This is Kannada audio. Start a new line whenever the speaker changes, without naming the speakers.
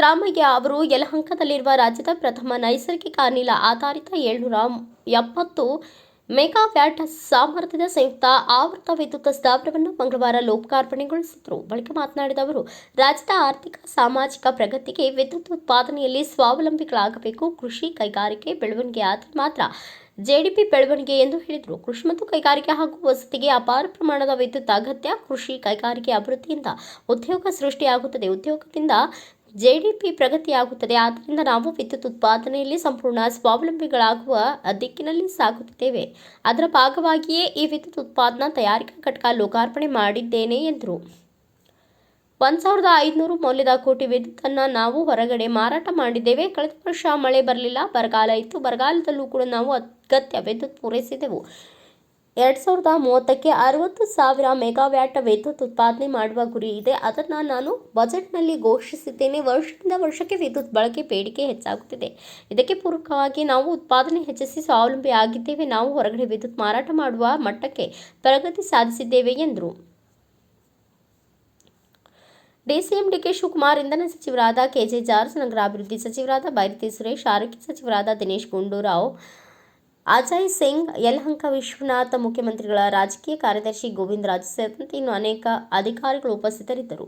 ಬದಲಾವಣೆಗೆ ಅವರು ಯಲಹಂಕದಲ್ಲಿರುವ ರಾಜ್ಯದ ಪ್ರಥಮ ನೈಸರ್ಗಿಕ ಅನಿಲ ಆಧಾರಿತ ಏಳ್ನೂರ ಎಪ್ಪತ್ತು ಮೆಗಾವ್ಯಾಟ್ ಸಾಮರ್ಥ್ಯದ ಸಂಯುಕ್ತ ಆವರ್ತ ವಿದ್ಯುತ್ ಸ್ಥಾವರವನ್ನು ಮಂಗಳವಾರ ಲೋಕಾರ್ಪಣೆಗೊಳಿಸಿದರು. ಬಳಿಕ ಮಾತನಾಡಿದ ಅವರು, ರಾಜ್ಯದ ಆರ್ಥಿಕ, ಸಾಮಾಜಿಕ ಪ್ರಗತಿಗೆ ವಿದ್ಯುತ್ ಉತ್ಪಾದನೆಯಲ್ಲಿ ಸ್ವಾವಲಂಬಿಗಳಾಗಬೇಕು. ಕೃಷಿ ಕೈಗಾರಿಕೆ ಬೆಳವಣಿಗೆ ಆದರೆ ಮಾತ್ರ ಜೆಡಿಪಿ ಬೆಳವಣಿಗೆ ಎಂದು ಹೇಳಿದರು. ಕೃಷಿ ಮತ್ತು ಕೈಗಾರಿಕೆ ಹಾಗೂ ವಸತಿಗೆ ಅಪಾರ ಪ್ರಮಾಣದ ವಿದ್ಯುತ್ ಅಗತ್ಯ. ಕೃಷಿ, ಕೈಗಾರಿಕೆ ಅಭಿವೃದ್ಧಿಯಿಂದ ಉದ್ಯೋಗ ಸೃಷ್ಟಿಯಾಗುತ್ತದೆ. ಉದ್ಯೋಗದಿಂದ ಜೆಡಿಪಿ ಪ್ರಗತಿಯಾಗುತ್ತದೆ. ಆದ್ದರಿಂದ ನಾವು ವಿದ್ಯುತ್ ಉತ್ಪಾದನೆಯಲ್ಲಿ ಸಂಪೂರ್ಣ ಸ್ವಾವಲಂಬಿಗಳಾಗುವ ದಿಕ್ಕಿನಲ್ಲಿ ಸಾಗುತ್ತಿದ್ದೇವೆ. ಅದರ ಭಾಗವಾಗಿಯೇ ಈ ವಿದ್ಯುತ್ ಉತ್ಪಾದನಾ ತಯಾರಿಕಾ ಘಟಕ ಲೋಕಾರ್ಪಣೆ ಮಾಡಿದ್ದೇನೆ ಎಂದರು. ಒಂದು ಸಾವಿರದ ಐದುನೂರು ಮೌಲ್ಯದ ಕೋಟಿ ವಿದ್ಯುತ್ತನ್ನು ನಾವು ಹೊರಗಡೆ ಮಾರಾಟ ಮಾಡಿದ್ದೇವೆ. ಕಳೆದ ವರ್ಷ ಮಳೆ ಬರಲಿಲ್ಲ. ಬರಗಾಲ ಇತ್ತು. ಬರಗಾಲದಲ್ಲೂ ಕೂಡ ನಾವು ಅಗತ್ಯ ವಿದ್ಯುತ್ ಪೂರೈಸಿದೆವು. ಎರಡು ಸಾವಿರದ ಮೂವತ್ತಕ್ಕೆ ಅರವತ್ತು ಸಾವಿರ ಮೆಗಾವ್ಯಾಟ್ ವಿದ್ಯುತ್ ಉತ್ಪಾದನೆ ಮಾಡುವ ಗುರಿ ಇದೆ. ಅದನ್ನು ನಾನು ಬಜೆಟ್ನಲ್ಲಿ ಘೋಷಿಸಿದ್ದೇನೆ. ವರ್ಷದಿಂದ ವರ್ಷಕ್ಕೆ ವಿದ್ಯುತ್ ಬಳಕೆ ಬೇಡಿಕೆ ಹೆಚ್ಚಾಗುತ್ತಿದೆ. ಇದಕ್ಕೆ ಪೂರಕವಾಗಿ ನಾವು ಉತ್ಪಾದನೆ ಹೆಚ್ಚಿಸಿ ಸ್ವಾವಲಂಬಿ ಆಗಿದ್ದೇವೆ. ನಾವು ಹೊರಗಡೆ ವಿದ್ಯುತ್ ಮಾರಾಟ ಮಾಡುವ ಮಟ್ಟಕ್ಕೆ ಪ್ರಗತಿ ಸಾಧಿಸಿದ್ದೇವೆ ಎಂದರು. ಡಿಸಿಎಂ ಡಿಕೆ ಶಿವಕುಮಾರ್ ಇಂಧನ ಸಚಿವರಾದ ಕೆಜೆ ಜಾರ್ಜ್ ನಗರಾಭಿವೃದ್ಧಿ ಸಚಿವರಾದ ಬೈರತಿ ಸುರೇಶ್, ಆರೋಗ್ಯ ಸಚಿವರಾದ ದಿನೇಶ್ ಗುಂಡೂರಾವ್ ಅಜಯ್ ಸಿಂಗ್ ಯಲಹಂಕ ವಿಶ್ವನಾಥ ಮುಖ್ಯಮಂತ್ರಿಗಳ ರಾಜಕೀಯ ಕಾರ್ಯದರ್ಶಿ ಗೋವಿಂದ ರಾಜ್ ಸೇರಿದಂತೆ ಇನ್ನು ಅನೇಕ ಅಧಿಕಾರಿಗಳು ಉಪಸ್ಥಿತರಿದ್ದರು.